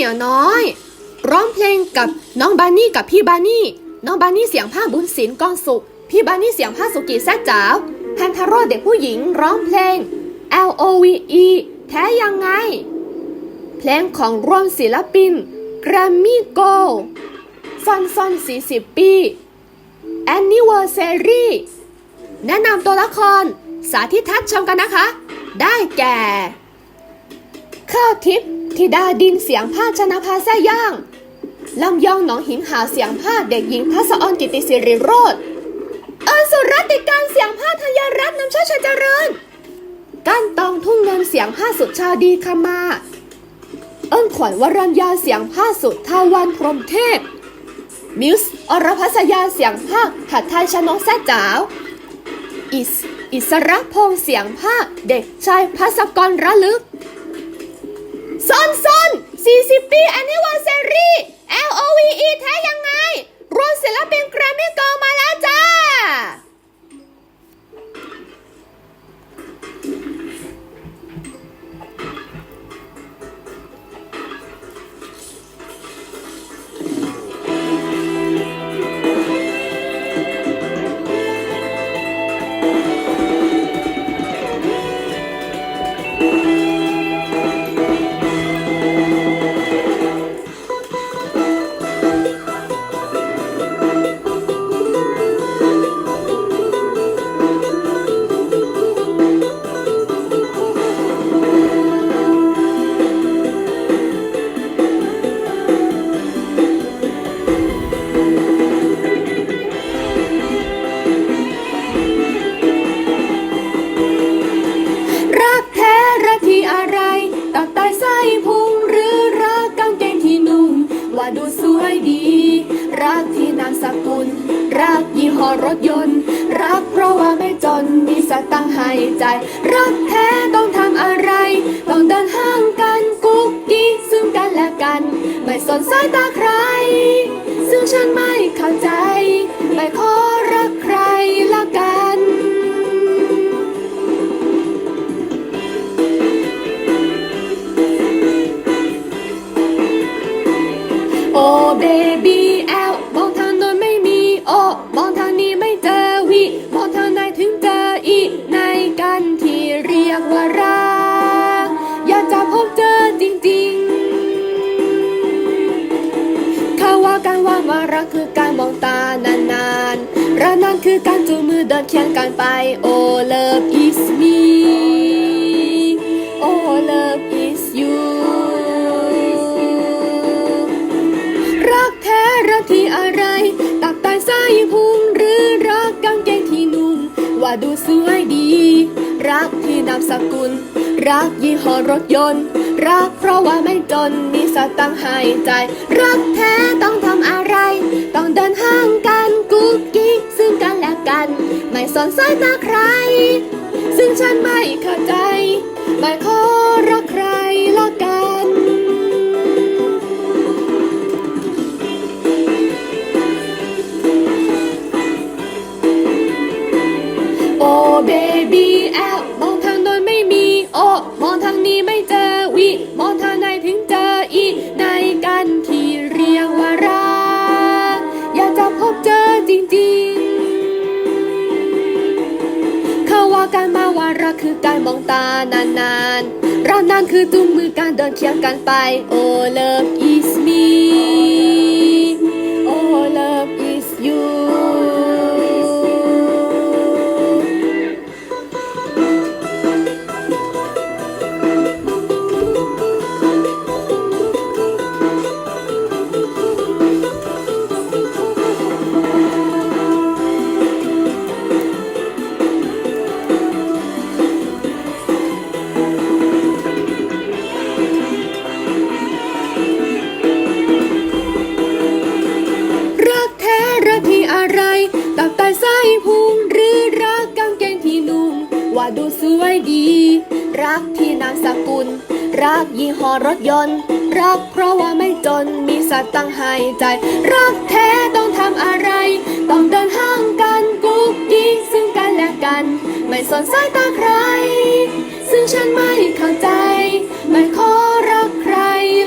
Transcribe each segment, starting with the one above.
มียวน้อย ร้องเพลงกับน้องบานี่กับพี่บานี่ น้องบานี่เสียงผ้าบุญศิลป์กองสุข พี่บานี่เสียงผ้าสุกิแซ่จ๋าวแพนทาโร่เด็กผู้หญิงร้องเพลง L O V E แท้ยังไง เพลงของรวมศิลปินแกรมมี่โกซอนซอน40 ปี Anniversary แนะนำตัวละคร สาธิตทัศน์ชมกันนะคะ ได้แก่ ข้าวทิพย์ ธิดาดินเสียงผ้าชนะภาแซ่ย่าง ลำยองหนองหินหาเสียงผ้าเด็กหญิงพัสออนกิติสิริโรธเอิญสุรัติการเสียงผ้าธัญรัตน์นำโชคชัยเจริญก้านตองทุ่งเงินเสียงผ้าสุดชาดีคมา เอิ้นขวัญวรัญญาเสียงผ้าสุดทาวันพรหมเทพ มิวส์อรพัสยาเสียงผ้าหัดไทยชนกแซ่จ๋าวอิสอิสระพงษ์เสียงผ้าเด็กชายพัสกรระลึก ซอนซอน40 ปี anniversary L O V E แท้ยังไง รวมศิลปินแกรมมี่เกลมาแล้วจ้า รักที่นามสกุล รักยี่ห้อรถยนต์ รักเพราะว่าไม่จนมีสตังค์ให้ใจ รักแท้ต้องทำอะไร ต้องเดินห้างกันกุ๊กกิ๊กซึ่งกันและกัน ไม่สนสายตาใคร ซึ่งฉันไม่เข้าใจ ไม่ขอรัก รักคือการมองตานานๆรักนั้นคือการจูงมือเดินเคียงกันไปโอ้ love is me โอ้ love is you รักแท้รักที่อะไร ตักใต้ไส้พุงหรือรักกางเกงที่นุ่งว่าดูสวยดี รักที่นามสกุล รักยี่ห้อรถยนต์ รักเพราะว่าไม่จนมีสตังค์ให้ใจรักแท้ต้องทำอะไร ต้องเดินห้างกันกุ๊กกิ๊กซึ่งกันและกัน ไม่สนสายตาใคร ซึ่งฉันไม่เข้าใจ ไม่ขอรักใครละกันโอ้เบบี้แอล ๆเขาว่ากันมาวาระคือการมองตานานๆรักนั้นคือจุงมือการเดินเคียงกันไปโอเล็กอีสมี รักยี่ห้อรถยนต์ รักเพราะว่าไม่จนมีสัตว์ตั้งหายใจ รักแท้ต้องทำอะไร ต้องเดินห้างกันกุ๊กกิ๊กซึ่งกันและกัน ไม่สนสายตาใคร ซึ่งฉันไม่เข้าใจ ไม่ขอรักใคร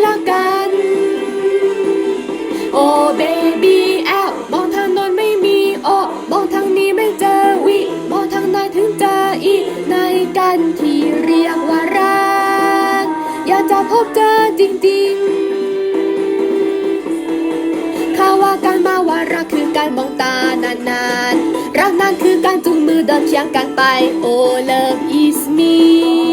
ละกัน โอ้เบบี้แอปมองทางโน้นไม่มีโอ้มองทางนี้ไม่เจอวิมองทางไหนถึงเจออีในกันที่เรียกว่า จะพบเจอจริงๆเขาว่าการมาว่ารักคือการมองตานานๆ รักนั้นคือการจุงมือเดินเคียงกันไป Oh love is me Oh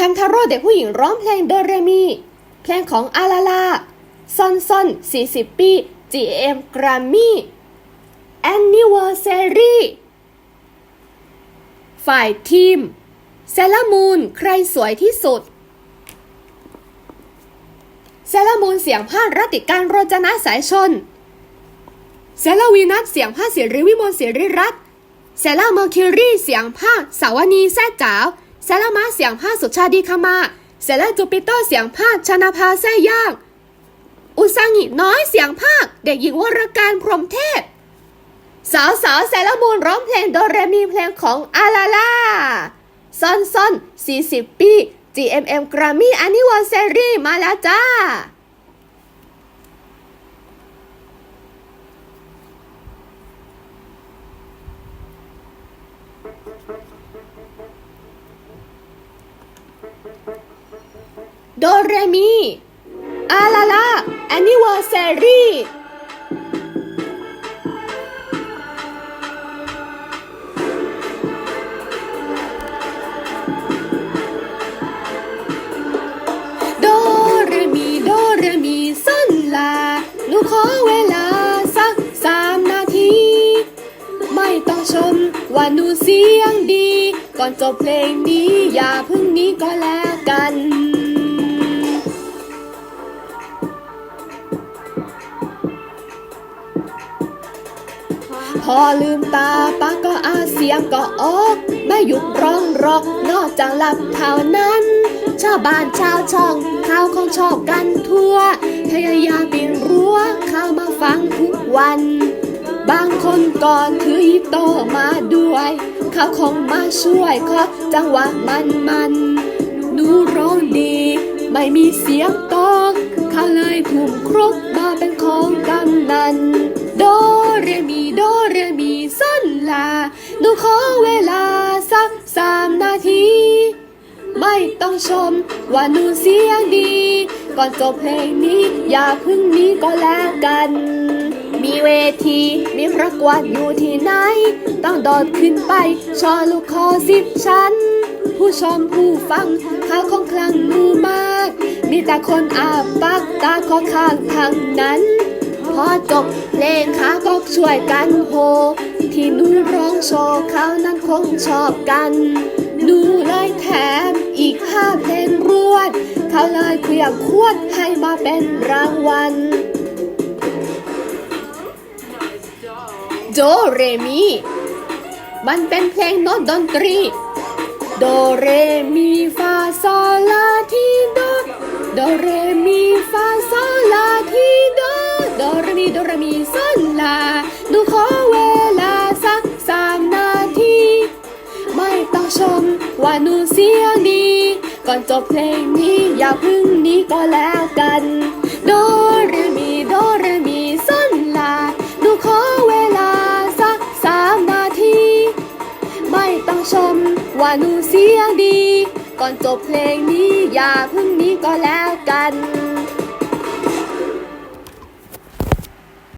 แฮมทาโร่เด็กผู้หญิงร้องเพลงโดเรมี เพลงของอาลาลาซอนซอน40 ปี GM Grammy Anniversary ฝ่ายทีมเซลมูนใครสวยที่สุดเซลมูนเสียงพาดรัติการโรจนะสายชนเซลวีนัสเสียงพาดเสียริวิมลเสียริรัตเซลเมอร์คิวรีเสียงพาดสาวนีแซ่จ๋าว เซลมาเสียงพาสุชาดีคามาเซลจูปิเตอร์เสียงภาคชนาภาแซ่ย่าง อุซังิน้อยเสียงภาค เด็กหญิงวรการพรมเทพ สาวสาวแซลมูนร้องเพลงโดเรมีเพลงของอาลาลาซอนซอน40 ปี GMM Grammy Anniversary มาแล้วจ้า โดเรมีอาลาลา Anniversary โดเรมีโดเรมีสันลาหนูขอเวลาสักสามนาที ไม่ต้องชมว่าหนูเสียงดี ก่อนจบเพลงนี้อย่าเพึ่งนี้ก็แล้วกัน อลืมตาป้าก็อาเสียงก็ออกไม่หยุดร้องรอกนอกจากหลับเท่านั้นชาวบ้านชาวช่องข่าวของชอบกันทั่ว พยายามปีนรั้วเข้ามาฟังทุกวัน บางคนก็ถือฮิปโตมาด้วย เขาคงมาช่วยขอจังหวะมันมันหนูร้องดี ไม่มีเสียงตอกเขาเลยทุ่มครกมาเป็นของกัน นูขอเวลาสักสามนาที ไม่ต้องชมว่าหนูเสียงดี ก่อนจบเพลงนี้ อย่าพึ่งนี้ก็แล้วกัน มีเวที มีประกวดอยู่ที่ไหน ต้องโดดขึ้นไป ชอลูกคอสิบชั้น ผู้ชมผู้ฟังเขาคงคลังนูมาก มีแต่คนอาปากตาขอข้างทางนั้น พอจบเพลงขาก็ช่วยกันโฮ ที่หนูร้องโชว์เขานั้นคงชอบกัน หนูเลยแถมอีกห้าเพลงรวด เขาเลยเคลียร์ควดให้มาเป็นรางวัล โดเรมี มันเป็นเพลงโน้ตดนตรี โดเรมีฟาซอลาทีโด โดเรมีฟาซอลาทีโด โดเรมีโดเรมีซอลา ว่าหนูเสียงดี ก่อนจบเพลงนี้อย่าพึ่งนี้ก็แล้วกัน โดเรมีโดเรมีส้นลาหนูขอเวลาสักสามนาที ไม่ต้องชมว่าหนูเสียงดี ก่อนจบเพลงนี้อย่าพึ่งนี้ก็แล้วกัน